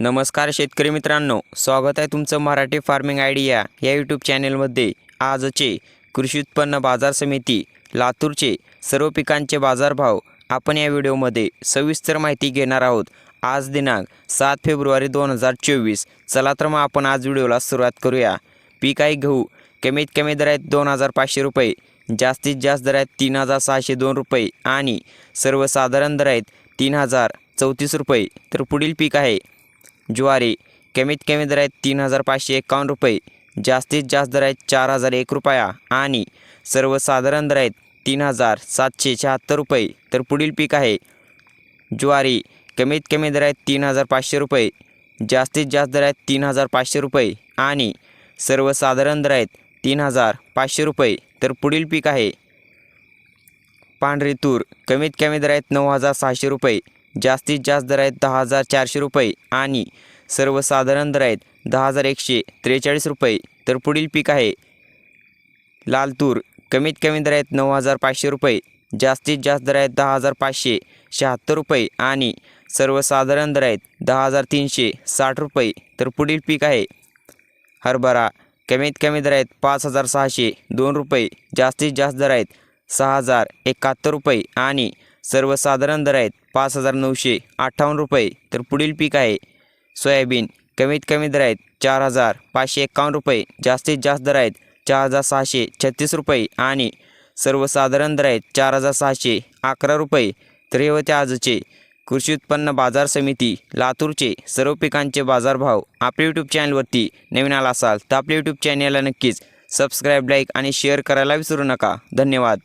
नमस्कार शेतकरी मित्रांनो स्वागत आहे तुमचं मराठी फार्मिंग आयडिया या यूट्यूब चॅनेलमध्ये आजचे कृषी उत्पन्न बाजार समिती लातूरचे सर्व पिकांचे बाजारभाव आपण या व्हिडिओमध्ये सविस्तर माहिती घेणार आहोत. आज दिनांक सात फेब्रुवारी दोन हजार चोवीस. चला तर मग आपण आज व्हिडिओला सुरुवात करूया. पीक आहे गहू. कमीत कमी दर आहेत दोन हजार पाचशे रुपये. जास्तीत जास्त दर आहेत तीन हजार सहाशे दोन रुपये. आणि सर्वसाधारण दर आहेत तीन हजार चौतीस रुपये. तर पुढील पीक आहे ज्वारी. कमीत कमी दर आहेत तीन हजार पाचशे एकावन्न रुपये. जास्तीत जास्त दर आहेत चार हजार एक रुपया. आणि सर्वसाधारण दर आहेत तीन हजार सातशे शहात्तर रुपये. तर पुढील पीक आहे ज्वारी. कमीत कमी दर आहेत तीन हजार पाचशे रुपये. जास्तीत जास्त दर आहेत तीन हजार पाचशे रुपये. आणि सर्वसाधारण दर आहेत तीन हजार पाचशे रुपये. तर पुढील पीक आहे पांढरी तूर. कमीत कमी दर आहेत नऊ हजार सहाशे रुपये. जास्तीत जास्त दर आहेत दहा हजार चारशे रुपये आणि सर्वसाधारण दर आहेत दहा हजार एकशे त्रेचाळीस रुपये. तर पुढील पीक आहे लाल तूर कमीत कमी दर आहेत नऊ हजार पाचशे रुपये. जास्तीत जास्त दर आहेत दहा हजार पाचशे शहात्तर रुपये आणि सर्वसाधारण दर आहेत दहा हजार तीनशे साठ रुपये. तर पुढील पीक आहे हरभरा. कमीत कमी दर आहेत पाच हजार सहाशे दोन रुपये. जास्तीत जास्त दर आहेत सहा हजार एकाहत्तर रुपये आणि सर्वसाधारण दर आहेत. पाच हजार नऊशे अठ्ठावन्न रुपये. तर पुढील पीक आहे. सोयाबीन कमीत कमी दर आहेत चार हजार पाचशे एकावन्न रुपये. जास्तीत जास्त दर आहेत चार हजार सहाशे छत्तीस रुपये. आणि सर्वसाधारण दर आहेत चार हजार सहाशे अकरा रुपये. तर हे होते आजचे कृषी उत्पन्न बाजार समिती लातूरचे सर्व पिकांचे बाजारभाव. आपल्या यूट्यूब चॅनलवरती नवीन आला असाल तर आपल्या यूट्यूब चॅनलला नक्कीच सबस्क्राईब लाईक आणि शेअर करायला विसरू नका. धन्यवाद.